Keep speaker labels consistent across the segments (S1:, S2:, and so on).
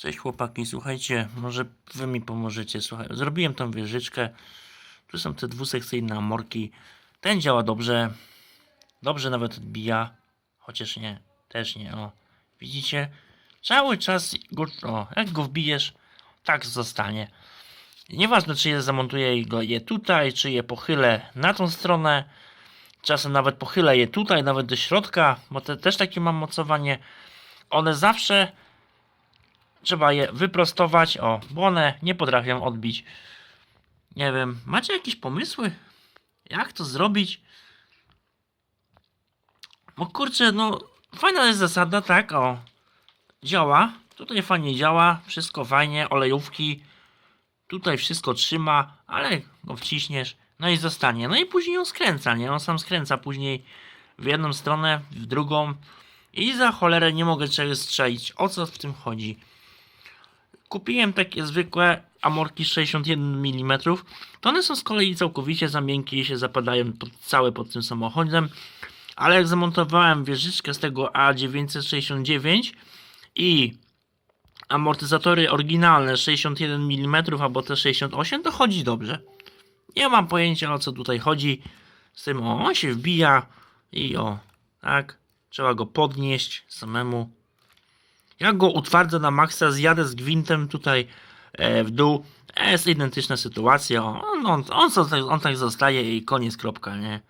S1: Cześć chłopaki, słuchajcie, może wy mi pomożecie. Słuchaj, zrobiłem tą wieżyczkę. Tu są te dwusekcyjne amorki. Ten działa dobrze. Dobrze nawet odbija. Chociaż nie, też nie. O, widzicie? Cały czas go, o, jak go wbijesz, tak zostanie. Nieważne, czy je zamontuję go je tutaj, czy je pochylę na tą stronę. Czasem nawet pochylę je tutaj, nawet do środka, bo te, też takie mam mocowanie. One zawsze trzeba je wyprostować, o, bo one nie potrafią odbić. Nie wiem, macie jakieś pomysły? Jak to zrobić? Bo kurczę, no, fajna jest zasada, tak, o, działa, tutaj fajnie działa, wszystko fajnie, olejówki, tutaj wszystko trzyma, ale go wciśniesz, no i zostanie, no i później on skręca, nie, on sam skręca później w jedną stronę, w drugą i za cholerę nie mogę czegoś strzelić, o co w tym chodzi? Kupiłem takie zwykłe amorki 61 mm. To one są z kolei całkowicie za miękkie i się zapadają pod, całe pod tym samochodem. Ale jak zamontowałem wieżyczkę z tego A969 i amortyzatory oryginalne 61 mm albo te 68, to chodzi dobrze. Nie mam pojęcia o co tutaj chodzi. Z tym o, on się wbija i o, tak. Trzeba go podnieść samemu. Jak go utwardzę na maksa, zjadę z gwintem tutaj e, w dół. E, jest identyczna sytuacja. On, on, on, on, tak- zostaje i koniec, kropka, nie?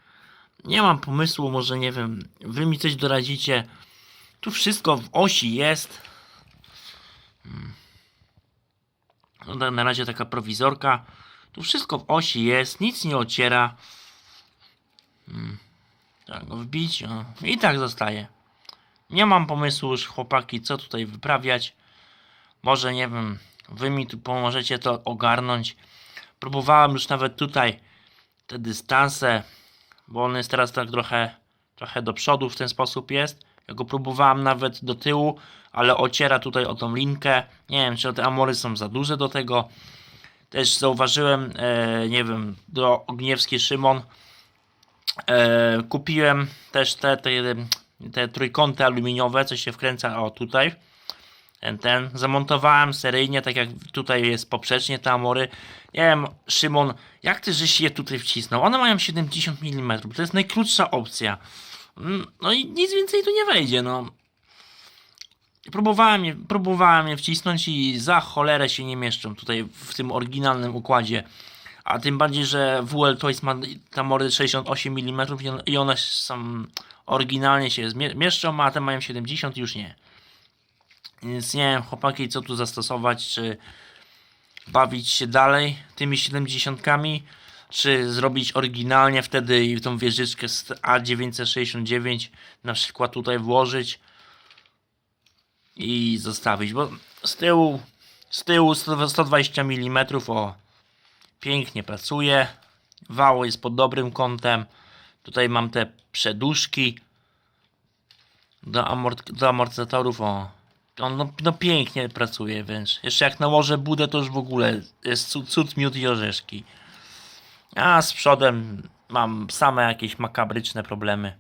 S1: Nie mam pomysłu, może nie wiem, wy mi coś doradzicie. Tu wszystko w osi jest. Hmm. No, na- razie taka prowizorka. Tu wszystko w osi jest, nic nie ociera. Hmm. Tak, go wbić. O. I tak zostaje. Nie mam pomysłu już chłopaki, co tutaj wyprawiać. Może nie wiem, wy mi tu pomożecie to ogarnąć. Próbowałem już nawet tutaj te dystanse, bo on jest teraz tak trochę, trochę do przodu w ten sposób jest. Ja go próbowałem nawet do tyłu, ale ociera tutaj o tą linkę. Nie wiem, czy te amory są za duże do tego. Też zauważyłem, e, nie wiem, do Ogniewski Szymon. E, kupiłem też te, te, te trójkąty aluminiowe, co się wkręca o tutaj. Ten, ten. Zamontowałem seryjnie, tak jak tutaj jest poprzecznie te amory. Nie wiem, Szymon, jak ty żeś je tutaj wcisnął? One mają 70 mm, to jest najkrótsza opcja. Mm, No i nic więcej tu nie wejdzie, no. Próbowałem je, próbowałem je wcisnąć i za cholerę się nie mieszczą tutaj w tym oryginalnym układzie. A tym bardziej, że WL Toys ma tam mory 68 mm i one- i one są oryginalnie się mieszczą, a te mają 70 już nie. Więc nie wiem, chłopaki, co tu zastosować, czy bawić się dalej tymi 70, czy zrobić oryginalnie wtedy tą wieżyczkę z A969 na przykład tutaj włożyć i zostawić, bo z tyłu z tyłu 100 120 mm o pięknie pracuje. Wało jest pod dobrym kątem. Tutaj mam te przeduszki do, amort do amortyzatorów. O, on no, no pięknie pracuje wręcz. Jeszcze jak nałożę budę, to już w ogóle jest cud, cud miód i orzeszki. A z przodem mam same jakieś makabryczne problemy.